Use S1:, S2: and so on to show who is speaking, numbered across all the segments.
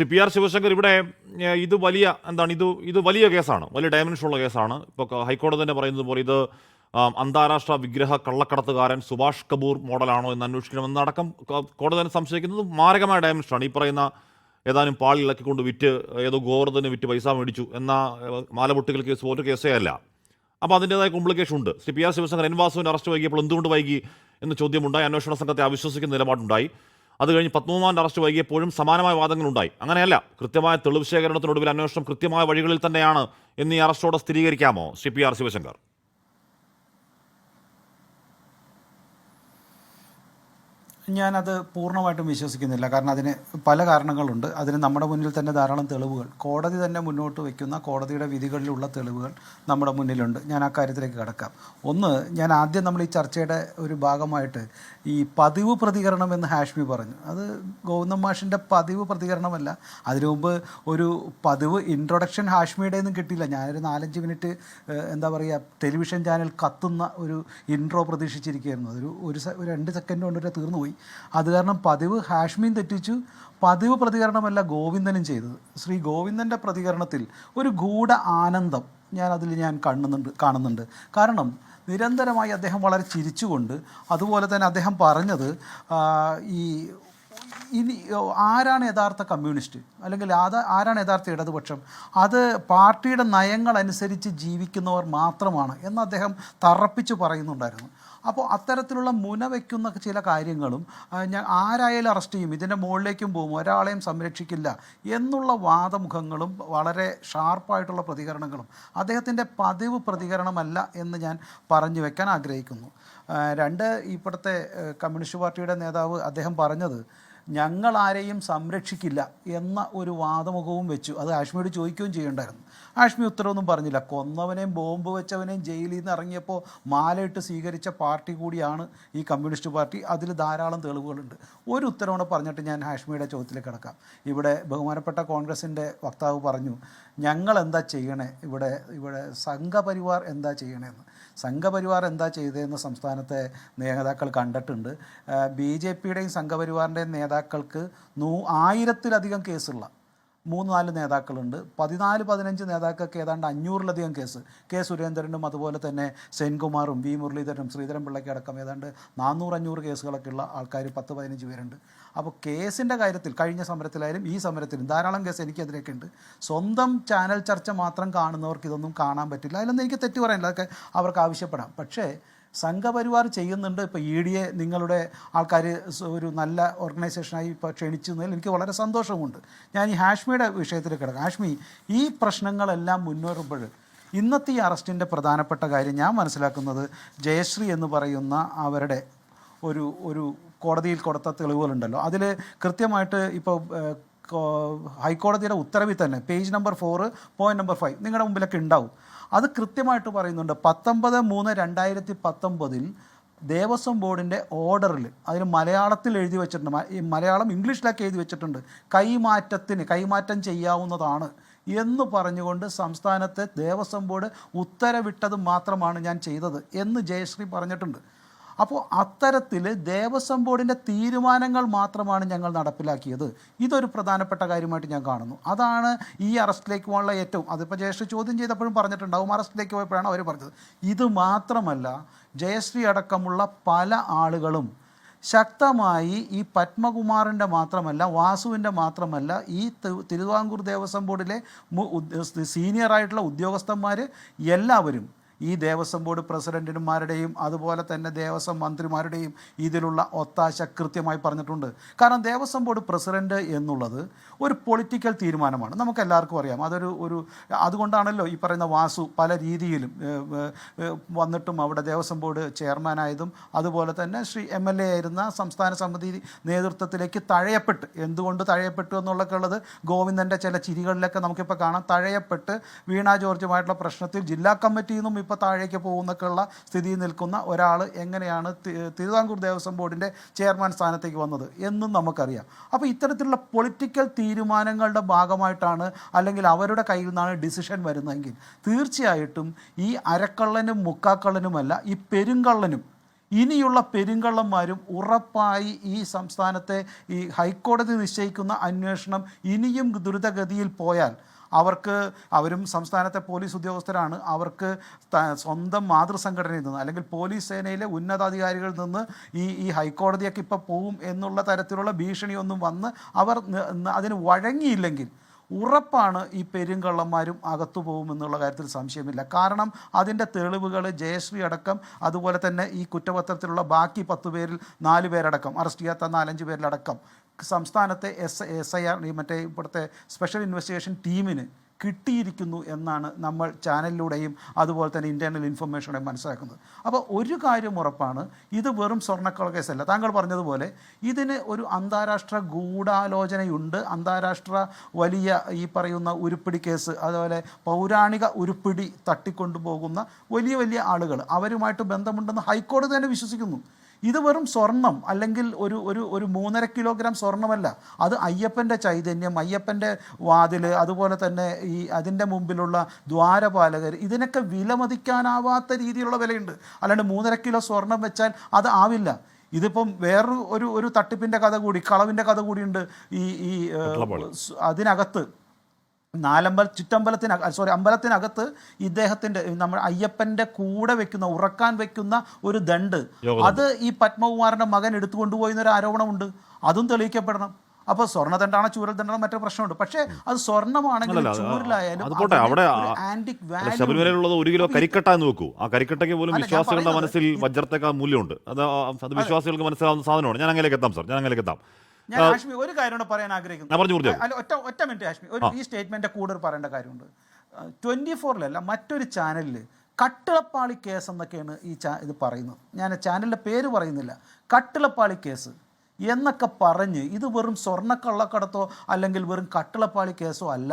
S1: Shri P R Sivasankar ഇവിടെ ഇത് വലിയ എന്താണ് ഇത് ഇത് വലിയ കേസാണ് വലിയ ഡയമെൻഷനുള്ള കേസാണ്. ഇപ്പോൾ ഹൈക്കോടതി തന്നെ പറയുന്നത് പോലെ ഇത് അന്താരാഷ്ട്ര വിഗ്രഹ കള്ളക്കടത്തുകാരൻ സുഭാഷ് കപൂർ മോഡലാണോ എന്ന് അന്വേഷിക്കണമെന്നടക്കം കോടതി തന്നെ സംശയിക്കുന്നത് മാരകമായ ഡയമെൻഷനാണ് ഈ പറയുന്ന ഏതാനും പാളി ഇളക്കിക്കൊണ്ട് വിറ്റ് ഏതോ ഗോവർദ്ധന് വിറ്റ് പൈസ മേടിച്ചു എന്ന മാലപൊട്ടികൾ കേസ് പോലൊരു കേസേ അല്ല. അപ്പോൾ അതിന്റെതായ കോംപ്ലിക്കേഷൻ ഉണ്ട്. Shri P R Sivasankar N വാസുവിന്റെ arrest വൈകിയപ്പോൾ എന്തുകൊണ്ട് വൈകി എന്ന ചോദ്യമുണ്ടായി. അന്വേഷണ സംഘത്തെ അവിശ്വസിക്കുന്ന നിലപാടുണ്ടായി. അത് കഴിഞ്ഞ് പത്മകുമാറിന്റെ അറസ്റ്റ് വൈകിയപ്പോഴും സമാനമായ വാദങ്ങളുണ്ടായി. അങ്ങനെയല്ല കൃത്യമായ തെളിവ് ശേഖരണത്തിനൊടുവിൽ അന്വേഷണം കൃത്യമായ വഴികളിൽ തന്നെയാണ് എന്നീ അറസ്റ്റോടെ സ്ഥിരീകരിക്കാമോ? C P R Sivasankar.
S2: ഞാനത് പൂർണമായിട്ടും വിശ്വസിക്കുന്നില്ല. കാരണം അതിന് പല കാരണങ്ങളുണ്ട്. അതിന് നമ്മുടെ മുന്നിൽ തന്നെ ധാരാളം തെളിവുകൾ. കോടതി തന്നെ മുന്നോട്ട് വയ്ക്കുന്ന കോടതിയുടെ വിധികളിലുള്ള തെളിവുകൾ നമ്മുടെ മുന്നിലുണ്ട്. ഞാൻ ആ കാര്യത്തിലേക്ക് കടക്കാം. ഒന്ന് ഞാൻ ആദ്യം നമ്മൾ ഈ ചർച്ചയുടെ ഒരു ഭാഗമായിട്ട് ഈ പതിവ് പ്രതികരണം എന്ന് ഹാഷ്മി പറഞ്ഞു. അത് ഗോവിന്ദൻ മാഷിന്റെ പതിവ് പ്രതികരണമല്ല. അതിനു മുമ്പ് ഒരു പതിവ് ഇൻട്രൊഡക്ഷൻ ഹാഷ്മിയുടെ ഒന്നും കിട്ടിയില്ല. ഞാനൊരു നാലഞ്ച് മിനിറ്റ് എന്താ പറയുക ടെലിവിഷൻ ചാനൽ കത്തുന്ന ഒരു ഇൻട്രോ പ്രതീക്ഷിച്ചിരിക്കുകയായിരുന്നു. അതൊരു ഒരു രണ്ട് സെക്കൻഡ് കൊണ്ട് തീർന്നു പോയി അത് കാരണം പതിവ് ഹാഷ്മിയും തെറ്റിച്ചു പതിവ് പ്രതികരണമല്ല ഗോവിന്ദനും ചെയ്തത്. ശ്രീ ഗോവിന്ദന്റെ പ്രതികരണത്തിൽ ഒരു ഗൂഢ ആനന്ദം ഞാൻ അതിൽ ഞാൻ കാണുന്നുണ്ട് കാണുന്നുണ്ട്. കാരണം നിരന്തരമായി അദ്ദേഹം വളരെ ചിരിച്ചുകൊണ്ട് അതുപോലെ തന്നെ അദ്ദേഹം പറഞ്ഞത് ഈ ഇനി ആരാണ് യഥാർത്ഥ കമ്മ്യൂണിസ്റ്റ്? അല്ലെങ്കിൽ അത് ആരാണ് യഥാർത്ഥ ഇടതുപക്ഷം? അത് പാർട്ടിയുടെ നയങ്ങൾ അനുസരിച്ച് ജീവിക്കുന്നവർ മാത്രമാണ് എന്ന് അദ്ദേഹം തറപ്പിച്ച് പറയുന്നുണ്ടായിരുന്നു. അപ്പോൾ അത്തരത്തിലുള്ള മുന വയ്ക്കുന്ന ചില കാര്യങ്ങളും ഞാൻ ആരായാലും അറസ്റ്റ് ചെയ്യും ഇതിന്റെ മുകളിലേക്കും പോകും ഒരാളെയും സംരക്ഷിക്കില്ല എന്നുള്ള വാദമുഖങ്ങളും വളരെ ഷാർപ്പായിട്ടുള്ള പ്രതികരണങ്ങളും അദ്ദേഹത്തിന്റെ പതിവ് പ്രതികരണമല്ല എന്ന് ഞാൻ പറഞ്ഞു വെക്കാൻ ആഗ്രഹിക്കുന്നു. രണ്ട് ഇപ്പോഴത്തെ കമ്മ്യൂണിസ്റ്റ് പാർട്ടിയുടെ നേതാവ് അദ്ദേഹം പറഞ്ഞത് ഞങ്ങൾ ആരെയും സംരക്ഷിക്കില്ല എന്ന ഒരു വാദമുഖവും വെച്ചു. അത് ആഷ്മിയോട് ചോദിക്കുകയും ചെയ്യണ്ടായിരുന്നു. ആഷ്മി ഉത്തരവൊന്നും പറഞ്ഞില്ല. കൊന്നവനെയും ബോംബ് വെച്ചവനെയും ജയിലിൽ നിന്ന് ഇറങ്ങിയപ്പോൾ മാലയിട്ട് സ്വീകരിച്ച പാർട്ടി കൂടിയാണ് ഈ കമ്മ്യൂണിസ്റ്റ് പാർട്ടി. അതിൽ ധാരാളം തെളിവുകളുണ്ട്. ഒരു ഉത്തരവോടെ പറഞ്ഞിട്ട് ഞാൻ ഹാഷ്മിയുടെ ചോദ്യത്തിലേക്ക് കിടക്കാം. ഇവിടെ ബഹുമാനപ്പെട്ട കോൺഗ്രസിന്റെ വക്താവ് പറഞ്ഞു ഞങ്ങൾ എന്താ ചെയ്യണേ? ഇവിടെ ഇവിടെ സംഘപരിവാർ എന്താ ചെയ്യണേന്ന്. സംഘപരിവാർ എന്താ ചെയ്തതെന്ന് സംസ്ഥാനത്തെ നേതാക്കൾ കണ്ടിട്ടുണ്ട്. ബി ജെ പിയുടെയും സംഘപരിവാറിന്റെയും നേതാക്കൾക്ക് നൂ ആയിരത്തിലധികം കേസുള്ള മൂന്ന് നാല് നേതാക്കളുണ്ട്. പതിനാല് പതിനഞ്ച് നേതാക്കൾക്ക് ഏതാണ്ട് അഞ്ഞൂറിലധികം കേസ്. കെ സുരേന്ദ്രനും അതുപോലെ തന്നെ സെൻകുമാറും വി മുരളീധരനും ശ്രീധരൻ പിള്ളയ്ക്ക് അടക്കം ഏതാണ്ട് നാനൂറ് അഞ്ഞൂറ് കേസുകളൊക്കെ ഉള്ള ആൾക്കാർ പത്ത് പതിനഞ്ച് പേരുണ്ട്. അപ്പോൾ കേസിന്റെ കാര്യത്തിൽ കഴിഞ്ഞ സമരത്തിലായാലും ഈ സമരത്തിലും ധാരാളം കേസ് എനിക്കെതിരെയൊക്കെ ഉണ്ട്. സ്വന്തം ചാനൽ ചർച്ച മാത്രം കാണുന്നവർക്ക് ഇതൊന്നും കാണാൻ പറ്റില്ല. അതിലൊന്നും എനിക്ക് തെറ്റ് പറയാനില്ല. അതൊക്കെ അവർക്ക് ആവശ്യപ്പെടാം. പക്ഷേ സംഘപരിവാർ ചെയ്യുന്നുണ്ട്. ഇപ്പോൾ ഇ ഡിയെ നിങ്ങളുടെ ആൾക്കാർ ഒരു നല്ല ഓർഗനൈസേഷനായി ഇപ്പോൾ ക്ഷണിച്ചതിൽ എനിക്ക് വളരെ സന്തോഷമുണ്ട്. ഞാൻ ഈ ഹാഷ്മിയുടെ വിഷയത്തിൽ കിടക്കാം. ഹാഷ്മി ഈ പ്രശ്നങ്ങളെല്ലാം മുന്നേറുമ്പോൾ ഇന്നത്തെ ഈ അറസ്റ്റിന്റെ പ്രധാനപ്പെട്ട കാര്യം ഞാൻ മനസ്സിലാക്കുന്നത് ജയശ്രീ എന്ന് പറയുന്ന അവരുടെ ഒരു ഒരു കോടതിയിൽ കൊടുത്ത തെളിവുകളുണ്ടല്ലോ. അതിൽ കൃത്യമായിട്ട് ഇപ്പോൾ ഹൈക്കോടതിയുടെ ഉത്തരവിൽ തന്നെ page number four point number five നിങ്ങളുടെ മുമ്പിലൊക്കെ ഉണ്ടാവും. അത് കൃത്യമായിട്ട് പറയുന്നുണ്ട്. പത്തൊമ്പത് മൂന്ന് രണ്ടായിരത്തി പത്തൊമ്പതിൽ ദേവസ്വം ബോർഡിന്റെ ഓർഡറിൽ അതിന് മലയാളത്തിൽ എഴുതി വെച്ചിട്ടുണ്ട്. മലയാളം ഇംഗ്ലീഷിലൊക്കെ എഴുതി വെച്ചിട്ടുണ്ട്. കൈമാറ്റത്തിന് കൈമാറ്റം ചെയ്യാവുന്നതാണ് എന്ന് പറഞ്ഞുകൊണ്ട് സംസ്ഥാനത്തെ ദേവസ്വം ബോർഡ് ഉത്തരവിട്ടത് മാത്രമാണ് ഞാൻ ചെയ്തത് എന്ന് ജയശ്രീ പറഞ്ഞിട്ടുണ്ട്. അപ്പോൾ അത്തരത്തിൽ ദേവസ്വം ബോർഡിന്റെ തീരുമാനങ്ങൾ മാത്രമാണ് ഞങ്ങൾ നടപ്പിലാക്കിയത്. ഇതൊരു പ്രധാനപ്പെട്ട കാര്യമായിട്ട് ഞാൻ കാണുന്നു. അതാണ് ഈ അറസ്റ്റിലേക്ക് പോകാനുള്ള ഏറ്റവും അതിപ്പോൾ ജയശ്രീ ചോദ്യം ചെയ്തപ്പോഴും പറഞ്ഞിട്ടുണ്ടാവും അറസ്റ്റിലേക്ക് പോയപ്പോഴാണ് അവർ പറഞ്ഞത്. ഇത് മാത്രമല്ല ജയശ്രീ അടക്കമുള്ള പല ആളുകളും ശക്തമായി ഈ പത്മകുമാറിന്റെ മാത്രമല്ല വാസുവിന്റെ മാത്രമല്ല ഈ തിരുവിതാംകൂർ ദേവസ്വം ബോർഡിലെ സീനിയറായിട്ടുള്ള ഉദ്യോഗസ്ഥന്മാർ എല്ലാവരും ഈ ദേവസ്വം ബോർഡ് പ്രസിഡന്റുമാരുടെയും അതുപോലെ തന്നെ ദേവസ്വം മന്ത്രിമാരുടെയും ഇതിലുള്ള ഒത്താശ കൃത്യമായി പറഞ്ഞിട്ടുണ്ട്. കാരണം ദേവസ്വം ബോർഡ് പ്രസിഡന്റ് എന്നുള്ളത് ഒരു പൊളിറ്റിക്കൽ തീരുമാനമാണ്. നമുക്ക് എല്ലാവർക്കും അറിയാം. അതൊരു ഒരു അതുകൊണ്ടാണല്ലോ ഈ പറയുന്ന വാസു പല രീതിയിലും വന്നിട്ടും അവിടെ ദേവസ്വം ബോർഡ് ചെയർമാനായതും അതുപോലെ തന്നെ ശ്രീ എം എൽ എ ആയിരുന്ന സംസ്ഥാന സമിതി നേതൃത്വത്തിലേക്ക് തഴയപ്പെട്ട്. എന്തുകൊണ്ട് തഴയപ്പെട്ടു എന്നുള്ളൊക്കെ ഉള്ളത് ഗോവിന്ദന്റെ ചില ചിരികളിലൊക്കെ നമുക്കിപ്പോൾ കാണാം. തഴയപ്പെട്ട് വീണ ജോർജുമായിട്ടുള്ള പ്രശ്നത്തിൽ ജില്ലാ കമ്മിറ്റിയിൽ നിന്നും ഇപ്പോൾ താഴേക്ക് പോകുന്നൊക്കെയുള്ള സ്ഥിതിയിൽ നിൽക്കുന്ന ഒരാൾ എങ്ങനെയാണ് തിരുവിതാംകൂർ ദേവസ്വം ബോർഡിന്റെ ചെയർമാൻ സ്ഥാനത്തേക്ക് വന്നത് എന്നും നമുക്കറിയാം. അപ്പോൾ ഇത്തരത്തിലുള്ള പൊളിറ്റിക്കൽ തീരുമാനങ്ങളുടെ ഭാഗമായിട്ടാണ് അല്ലെങ്കിൽ അവരുടെ കയ്യിൽ നിന്നാണ് ഡിസിഷൻ വരുന്നതെങ്കിൽ തീർച്ചയായിട്ടും ഈ അരക്കള്ളനും മുക്കാക്കള്ളനുമല്ല ഈ പെരുങ്കള്ളനും ഇനിയുള്ള പെരുങ്കള്ളന്മാരും ഉറപ്പായി ഈ സംസ്ഥാനത്തെ ഈ ഹൈക്കോടതി നിശ്ചയിക്കുന്ന അന്വേഷണം ഇനിയും ദ്രുതഗതിയിൽ പോയാൽ അവർക്ക് അവരും സംസ്ഥാനത്തെ പോലീസ് ഉദ്യോഗസ്ഥരാണ്. അവർക്ക് സ്വന്തം മാതൃസംഘടനയിൽ നിന്ന് അല്ലെങ്കിൽ പോലീസ് സേനയിലെ ഉന്നതാധികാരികളിൽ നിന്ന് ഈ ഈ ഹൈക്കോടതിയൊക്കെ ഇപ്പോൾ പോവും എന്നുള്ള തരത്തിലുള്ള ഭീഷണിയൊന്നും വന്ന് അവർ അതിന് വഴങ്ങിയില്ലെങ്കിൽ ഉറപ്പാണ് ഈ പെരുങ്കള്ളന്മാരും അകത്തു പോകുമെന്നുള്ള കാര്യത്തിൽ സംശയമില്ല. കാരണം അതിന്റെ തെളിവുകൾ ജയശ്രീ അടക്കം അതുപോലെ തന്നെ ഈ കുറ്റപത്രത്തിലുള്ള ബാക്കി പത്ത് പേരിൽ നാല് പേരടക്കം അറസ്റ്റ് ചെയ്യാത്ത നാലഞ്ച് പേരിലടക്കം സംസ്ഥാനത്തെ എസ് എസ് ഐ ആർ മറ്റേ ഇവിടുത്തെ സ്പെഷ്യൽ ഇൻവെസ്റ്റിഗേഷൻ ടീമിന് കിട്ടിയിരിക്കുന്നു എന്നാണ് നമ്മൾ ചാനലിലൂടെയും അതുപോലെ തന്നെ ഇന്റേർണൽ ഇൻഫർമേഷനോടെയും മനസ്സിലാക്കുന്നത്. അപ്പോൾ ഒരു കാര്യം ഉറപ്പാണ് ഇത് വെറും സ്വർണക്കള കേസല്ല. താങ്കൾ പറഞ്ഞതുപോലെ ഇതിന് ഒരു അന്താരാഷ്ട്ര ഗൂഢാലോചനയുണ്ട്. അന്താരാഷ്ട്ര വലിയ ഈ പറയുന്ന ഉരുപ്പിടി കേസ് അതുപോലെ പൗരാണിക ഉരുപ്പിടി തട്ടിക്കൊണ്ടുപോകുന്ന വലിയ വലിയ ആളുകൾ അവരുമായിട്ട് ബന്ധമുണ്ടെന്ന് ഹൈക്കോടതി തന്നെ വിശ്വസിക്കുന്നു. ഇത് വെറും സ്വർണം അല്ലെങ്കിൽ ഒരു ഒരു ഒരു മൂന്നര കിലോഗ്രാം സ്വർണമല്ല. അത് അയ്യപ്പന്റെ ചൈതന്യം അയ്യപ്പന്റെ വാതിൽ അതുപോലെ തന്നെ ഈ അതിന്റെ മുമ്പിലുള്ള ദ്വാരപാലകർ ഇതിനൊക്കെ വിലമതിക്കാനാവാത്ത രീതിയിലുള്ള വിലയുണ്ട്. അല്ലാണ്ട് മൂന്നര കിലോ സ്വർണം വെച്ചാൽ അത് ആവില്ല. ഇതിപ്പം വേറൊരു ഒരു ഒരു തട്ടിപ്പിന്റെ കഥ കൂടി കളവിന്റെ കഥ കൂടിയുണ്ട് ഈ ഈ അതിനകത്ത്. നാലമ്പല ചുറ്റമ്പലത്തിന് സോറി അമ്പലത്തിനകത്ത് ഇദ്ദേഹത്തിന്റെ നമ്മുടെ അയ്യപ്പന്റെ കൂടെ വെക്കുന്ന ഉറക്കാൻ വെക്കുന്ന ഒരു ദണ്ട്. അത് ഈ പത്മകുമാറിന്റെ മകൻ എടുത്തുകൊണ്ടുപോയി എന്നൊരു ആരോപണമുണ്ട്. അതും തെളിയിക്കപ്പെടണം. അപ്പോൾ സ്വർണദണ്ഡാണോ ചൂരൽ ദണ്ഡാണോ മറ്റേ പ്രശ്നമുണ്ട്. പക്ഷേ അത്
S1: സ്വർണമാണെങ്കിലും
S2: ചൂരലായാലും
S1: അവിടെ
S2: ആന്റിക്
S1: ശബരിമലയിലുള്ളത് ഒരു കിലോ കരിക്കട്ട എന്ന് വെക്കൂ. ആ കരിക്കട്ടയ്ക്ക് പോലും വിശ്വാസികളുടെ മനസ്സിൽ വജ്രത്തേക്കാൾ മൂല്യമുണ്ട്. അത് അത് വിശ്വാസികൾക്ക് മനസ്സിലാവുന്ന സാധനമാണ്. ഞാൻ അങ്ങനെയൊക്കെ എത്താം സർ ഞാൻ അങ്ങനെയൊക്കെ എത്താം.
S2: ഞാൻ ഹാഷ്മി ഒരു കാര്യം പറയാൻ ആഗ്രഹിക്കുന്നു. അല്ല ഒറ്റ ഒറ്റ മിനിറ്റ് ഹാഷ്മി. ഒരു ഈ സ്റ്റേറ്റ്മെന്റ് കൂടുതൽ പറയേണ്ട കാര്യമുണ്ട്. ട്വന്റി ഫോറിലല്ല മറ്റൊരു ചാനലിൽ കട്ടിളപ്പാളി കേസ് എന്നൊക്കെയാണ് ഈ ചാ ഇത് പറയുന്നത്. ഞാൻ ചാനലിന്റെ പേര് പറയുന്നില്ല. കട്ടിളപ്പാളി കേസ് എന്നൊക്കെ പറഞ്ഞ് ഇത് വെറും സ്വർണക്കള്ളക്കടത്തോ അല്ലെങ്കിൽ വെറും കട്ടിളപ്പാളി കേസോ അല്ല.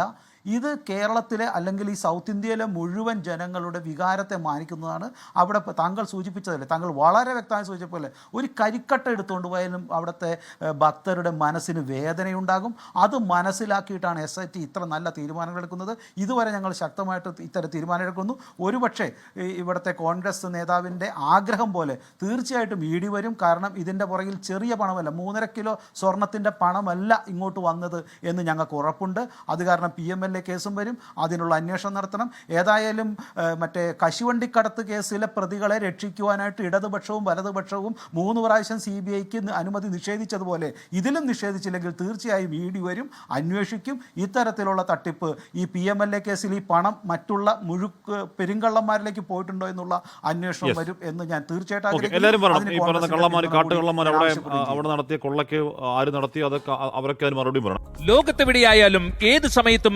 S2: ഇത് കേരളത്തിലെ അല്ലെങ്കിൽ ഈ സൗത്ത് ഇന്ത്യയിലെ മുഴുവൻ ജനങ്ങളുടെ വികാരത്തെ മാനിക്കുന്നതാണ്. അവിടെ താങ്കൾ സൂചിപ്പിച്ചതല്ലേ താങ്കൾ വളരെ വ്യക്തമായി സൂചിപ്പിച്ചല്ലേ ഒരു കരിക്കട്ട എടുത്തുകൊണ്ട് പോയാലും അവിടുത്തെ ഭക്തരുടെ മനസ്സിന് വേദനയുണ്ടാകും. അത് മനസ്സിലാക്കിയിട്ടാണ് എസ് ഐ ടി ഇത്ര നല്ല തീരുമാനങ്ങൾ എടുക്കുന്നത്. ഇതുവരെ ഞങ്ങൾ ശക്തമായിട്ട് ഇത്തരം തീരുമാനം എടുക്കുന്നു. ഒരുപക്ഷെ ഇവിടുത്തെ കോൺഗ്രസ് നേതാവിന്റെ ആഗ്രഹം പോലെ തീർച്ചയായിട്ടും ഇടി വരും. കാരണം ഇതിന്റെ പുറകിൽ ചെറിയ പണമല്ല മൂന്നര കിലോ സ്വർണത്തിന്റെ പണമല്ല ഇങ്ങോട്ട് വന്നത് എന്ന് ഞങ്ങൾക്ക് ഉറപ്പുണ്ട്. അത് കാരണം പി എം എൽ എ കേസും വരും. അതിനുള്ള അന്വേഷണം നടത്തണം. ഏതായാലും മറ്റേ കശുവണ്ടിക്കടത്ത് കേസിലെ പ്രതികളെ രക്ഷിക്കുവാനായിട്ട് ഇടതുപക്ഷവും വലതുപക്ഷവും മൂന്ന് പ്രാവശ്യം സി ബി ഐക്ക് അനുമതി നിഷേധിച്ചതുപോലെ ഇതിലും നിഷേധിച്ചില്ലെങ്കിൽ തീർച്ചയായും ഇ ഡി വരും അന്വേഷിക്കും. ഇത്തരത്തിലുള്ള തട്ടിപ്പ് ഈ പി എം എൽ എ കേസിൽ ഈ പണം മറ്റുള്ള മുഴുക്ക് പെരുങ്കള്ളന്മാരിലേക്ക് പോയിട്ടുണ്ടോ എന്നുള്ള അന്വേഷണം വരും എന്ന് ഞാൻ തീർച്ചയായിട്ടും
S1: അവിടെ അവിടെ നടത്തിയ കൊള്ളയ്ക്ക് ആര് നടത്തി അതൊക്കെ അവരൊക്കെ അതിന് മറുപടി പറയണം.
S3: ലോകത്തെവിടെയായാലും ഏത് സമയത്തും